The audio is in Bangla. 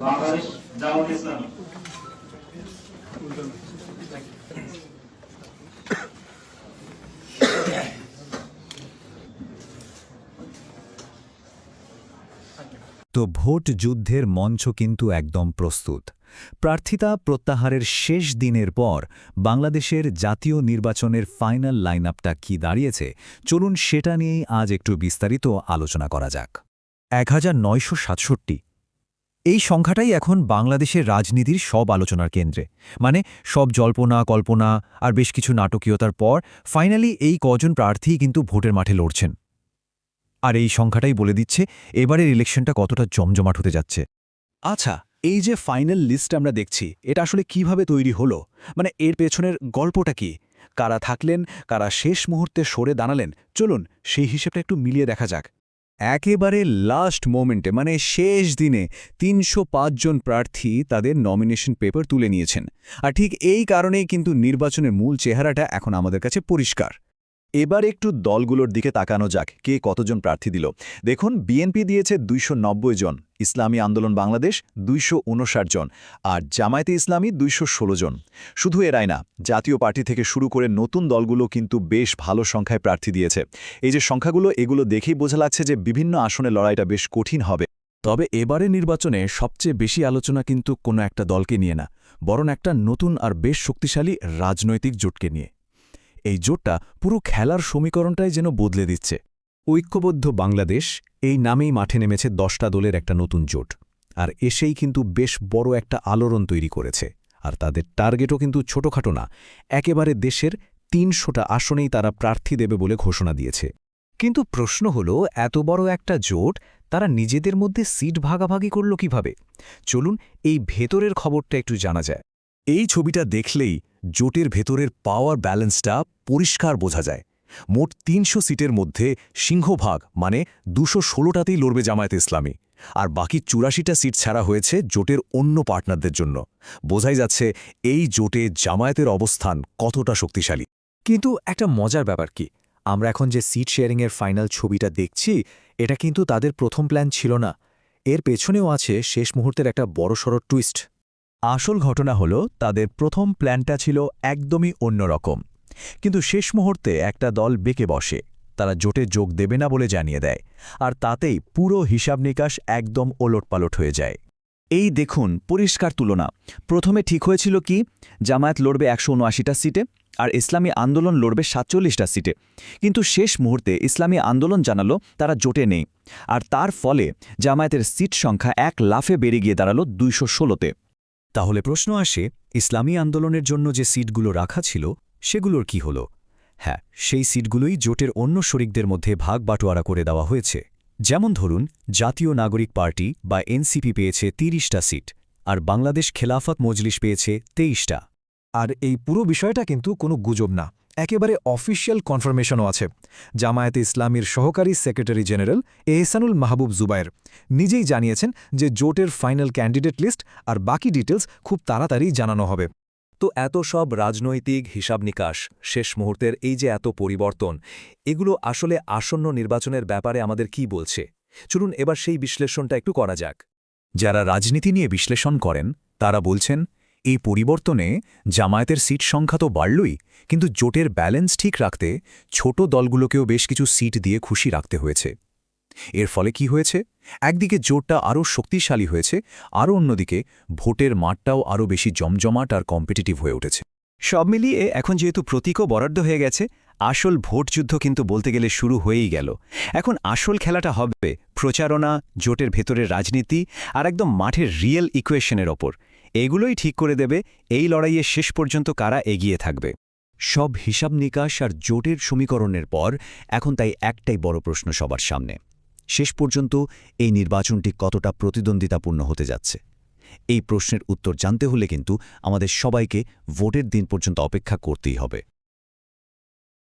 তো ভোট যুদ্ধের মঞ্চ কিন্তু একদম প্রস্তুত। প্রার্থিতা প্রত্যাহারের শেষ দিনের পর বাংলাদেশের জাতীয় নির্বাচনের ফাইনাল লাইন কী দাঁড়িয়েছে, চলুন সেটা নিয়েই আজ একটু বিস্তারিত আলোচনা করা যাক। এক হাজার নয়শো সাতষট্টি এই সংখ্যাটাই এখন বাংলাদেশের রাজনীতির সব আলোচনার কেন্দ্রে। মানে সব জল্পনা, কল্পনা আর বেশ কিছু নাটকীয়তার পর ফাইনালি এই কজন প্রার্থী কিন্তু ভোটের মাঠে লড়ছেন। আর এই সংখ্যাটাই বলে দিচ্ছে এবারের ইলেকশনটা কতটা জমজমাট হতে যাচ্ছে। আচ্ছা এই যে ফাইনাল লিস্ট আমরা দেখছি, এটা আসলে কীভাবে তৈরি হলো? মানে এর পেছনের গল্পটা কি? কারা থাকলেন, কারা শেষ মুহূর্তে সরে দাঁড়ালেন? চলুন সেই হিসেবটা একটু মিলিয়ে দেখা যাক। একেবারে লাস্ট মোমেন্টে মানে শেষ দিনে তিনশো জন প্রার্থী তাদের নমিনেশন পেপার তুলে নিয়েছেন। আর ঠিক এই কারণেই কিন্তু নির্বাচনের মূল চেহারাটা এখন আমাদের কাছে পরিষ্কার। এবার একটু দলগুলোর দিকে তাকানো যাক, কে কতজন প্রার্থী দিল। দেখুন বিএনপি দিয়েছে দুইশো নব্বই জন, ইসলামী আন্দোলন বাংলাদেশ দুইশ উনষাট জন, আর জামায়াতে ইসলামী দুইশো ষোলো জন। শুধু এরাই না, জাতীয় পার্টি থেকে শুরু করে নতুন দলগুলো কিন্তু বেশ ভালো সংখ্যায় প্রার্থী দিয়েছে। এই যে সংখ্যাগুলো, এগুলো দেখেই বোঝা লাগছে যে বিভিন্ন আসনে লড়াইটা বেশ কঠিন হবে। তবে এবারে নির্বাচনে সবচেয়ে বেশি আলোচনা কিন্তু কোনো একটা দলকে নিয়ে না, বরং একটা নতুন আর বেশ শক্তিশালী রাজনৈতিক জোটকে নিয়ে। এই জোটটা পুরো খেলার সমীকরণটাই যেন বদলে দিচ্ছে। ঐক্যবদ্ধ বাংলাদেশ এই নামেই মাঠে নেমেছে দশটা দলের একটা নতুন জোট। আর এসেই কিন্তু বেশ বড় একটা আলোড়ন তৈরি করেছে। আর তাদের টার্গেটও কিন্তু ছোটখাটো না। একেবারে দেশের তিনশোটা আসনেই তারা প্রার্থী দেবে বলে ঘোষণা দিয়েছে। কিন্তু প্রশ্ন হল, এত বড় একটা জোট তারা নিজেদের মধ্যে সিট ভাগাভাগি করল কীভাবে? চলুন এই ভেতরের খবরটা একটু জানা যায়। এই ছবিটা দেখলেই জোটের ভেতরের পাওয়ার ব্যালেন্সটা পরিষ্কার বোঝা যায়। মোট তিনশো সিটের মধ্যে সিংহভাগ মানে দুশো ষোলোটাতেই লড়বে জামায়াত ইসলামী। আর বাকি চুরাশিটা সিট ছাড়া হয়েছে জোটের অন্য পার্টনারদের জন্য। বোঝাই যাচ্ছে এই জোটে জামায়াতের অবস্থান কতটা শক্তিশালী। কিন্তু একটা মজার ব্যাপার কি? আমরা এখন যে সিট শেয়ারিংয়ের ফাইনাল ছবিটা দেখছি, এটা কিন্তু তাদের প্রথম প্ল্যান ছিল না। এর পেছনেও আছে শেষ মুহূর্তের একটা বড়সড় টুইস্ট আসল ঘটনা হল, তাদের প্রথম প্ল্যানটা ছিল একদমই অন্যরকম। কিন্তু শেষ মুহূর্তে একটা দল বেঁকে বসে। তারা জোটে যোগ দেবে না বলে জানিয়ে দেয়। আর তাতেই পুরো হিসাব নিকাশ একদম ওলটপালট হয়ে যায়। এই দেখুন, পরিষ্কার তুলনা। প্রথমে ঠিক হয়েছিল কি, জামায়াত লড়বে একশো উনআশিটা সিটে আর ইসলামী আন্দোলন লড়বে সাতচল্লিশটা সিটে। কিন্তু শেষ মুহূর্তে ইসলামী আন্দোলন জানালো তারা জোটে নেই। আর তার ফলে জামায়াতের সিট সংখ্যা এক লাফে বেড়ে গিয়ে দাঁড়াল দুইশো ষোলোতে। তাহলে প্রশ্ন আসে, ইসলামী আন্দোলনের জন্য যে সিটগুলো রাখা ছিল, সেগুলোর কি হল? হ্যাঁ সেই সিটগুলোই জোটের অন্য শরিকদের মধ্যে ভাগ বাটোয়ারা করে দেওয়া হয়েছে। যেমন ধরুন, জাতীয় নাগরিক পার্টি বা এনসিপি পেয়েছে তিরিশটা সিট, আর বাংলাদেশ খেলাফত মজলিস পেয়েছে তেইশটা। আর এই পুরো বিষয়টা কিন্তু কোনো গুজব না। একেবারে অফিসিয়াল কনফার্মেশনও আছে। জামায়াতে ইসলামীর সহকারী সেক্রেটারি জেনারেল এহসানুল মাহবুব জুবায়ের। নিজেই জানিয়েছেন যে জোটের ফাইনাল ক্যান্ডিডেট লিস্ট আর বাকি ডিটেলস খুব তাড়াতাড়ি জানানো হবে। তো এত সব রাজনৈতিক হিসাব নিকাশ, শেষ মুহূর্তের এই যে এত পরিবর্তন, এগুলো আসলে আসন্ন নির্বাচনের ব্যাপারে আমাদের কি বলছে? চলুন এবার সেই বিশ্লেষণটা একটু করা যাক। যারা রাজনীতি নিয়ে বিশ্লেষণ করেন, তারা বলছেন এই পরিবর্তনে জামায়াতের সিট সংখ্যা তো বাড়লই, কিন্তু জোটের ব্যালেন্স ঠিক রাখতে ছোট দলগুলোকেও বেশ কিছু সিট দিয়ে খুশি রাখতে হয়েছে। এর ফলে কি হয়েছে? একদিকে জোটটা আরও শক্তিশালী হয়েছে, আরও অন্যদিকে ভোটের মাঠটাও আরও বেশি জমজমাট আর কম্পিটিটিভ হয়ে উঠেছে। সব মিলিয়ে এখন যেহেতু প্রতীকও বরাদ্দ হয়ে গেছে, আসল ভোটযুদ্ধ কিন্তু বলতে গেলে শুরু হয়েই গেল। এখন আসল খেলাটা হবে প্রচারণা, জোটের ভেতরের রাজনীতি আর একদম মাঠের রিয়েল ইকুয়েশনের ওপর। এগুলোই ঠিক করে দেবে, এই লড়াইয়ে শেষ পর্যন্ত কারা এগিয়ে থাকবে। সব হিসাব নিকাশ আর জোটের সমীকরণের পর, এখন তাই একটাই বড় প্রশ্ন সবার সামনে। শেষ পর্যন্ত এই নির্বাচনটি কতটা প্রতিদ্বন্দ্বিতাপূর্ণ হতে যাচ্ছে? এই প্রশ্নের উত্তর জানতে হলে কিন্তু আমাদের সবাইকে ভোটের দিন পর্যন্ত অপেক্ষা করতেই হবে।